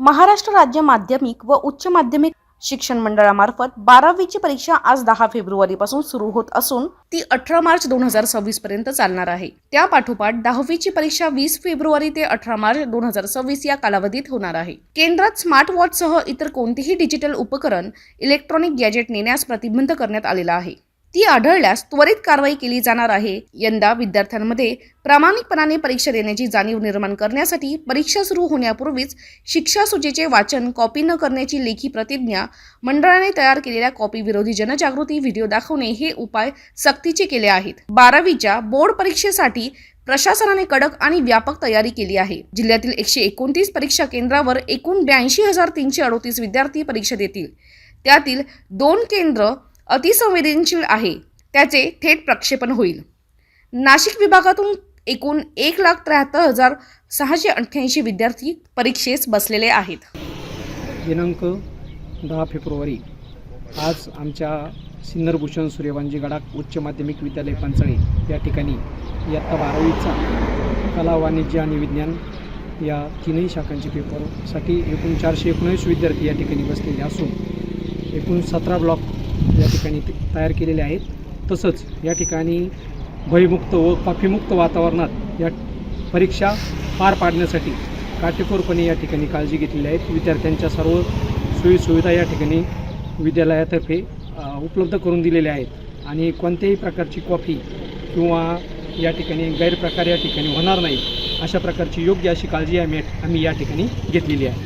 महाराष्ट्र राज्य माध्यमिक व उच्च माध्यमिक शिक्षण मंडळामार्फत बारावीची परीक्षा आज दहा फेब्रुवारीपासून सुरू होत असून ती अठरा मार्च दोन हजार सव्वीस पर्यंत चालणार आहे. त्या पाठोपाठ दहावीची परीक्षा वीस फेब्रुवारी ते अठरा मार्च दोन हजार सव्वीस या कालावधीत होणार आहे. केंद्रात स्मार्ट वॉचसह इतर कोणतेही डिजिटल उपकरण इलेक्ट्रॉनिक गॅजेट नेण्यास प्रतिबंध करण्यात आलेला आहे. ती आढळल्यास त्वरित कारवाई केली जाणार आहे. यंदा विद्यार्थ्यांमध्ये प्रामाणिकपणाने परीक्षा देण्याची जाणीव निर्माण करण्यासाठी परीक्षा सुरू होण्यापूर्वीच शिक्षा सूचीचे वाचन कॉपी न करण्याची लेखी प्रतिज्ञा मंडळाने तयार केलेल्या कॉपी विरोधी जनजागृती व्हिडिओ दाखवणे हे उपाय सक्तीचे केले आहेत. बारावीच्या बोर्ड परीक्षेसाठी प्रशासनाने कडक आणि व्यापक तयारी केली आहे. जिल्ह्यातील एकशे एकोणतीस परीक्षा केंद्रावर एकूण ब्याऐंशी हजार तीनशे अडोतीस विद्यार्थी परीक्षा देतील. त्यातील दोन केंद्र अतिसंवेदनशील आहे. त्याचे थेट प्रक्षेपण होईल. नाशिक विभागातून एकूण एक लाख त्र्याहत्तर हजार सहाशे अठ्ठ्याऐंशी विद्यार्थी परीक्षेस बसलेले आहेत. दिनांक दहा फेब्रुवारी आज आमच्या सिन्नरभूषण सूर्यवांजी गडाख उच्च माध्यमिक विद्यालय पंचळे या ठिकाणी इयत्ता बारावीचा कला वाणिज्य आणि विज्ञान या तीनही शाखांचे पेपरसाठी एकूण चारशे एकोणीस विद्यार्थी या ठिकाणी बसलेले असून एकूण सतरा ब्लॉक या ठिकाणी तयार केलेले आहेत. तसंच या ठिकाणी भयमुक्त व कॉफीमुक्त वातावरणात या परीक्षा पार पाडण्यासाठी काटेकोरपणे या ठिकाणी काळजी घेतलेली आहेत विद्यार्थ्यांच्या सर्व सोयीसुविधा या ठिकाणी विद्यालयातर्फे उपलब्ध करून दिलेल्या आहेत. आणि कोणत्याही प्रकारची कॉफी किंवा या ठिकाणी गैरप्रकार या ठिकाणी होणार नाही अशा प्रकारची योग्य अशी काळजी आम्ही आम्ही या ठिकाणी घेतलेली आहे.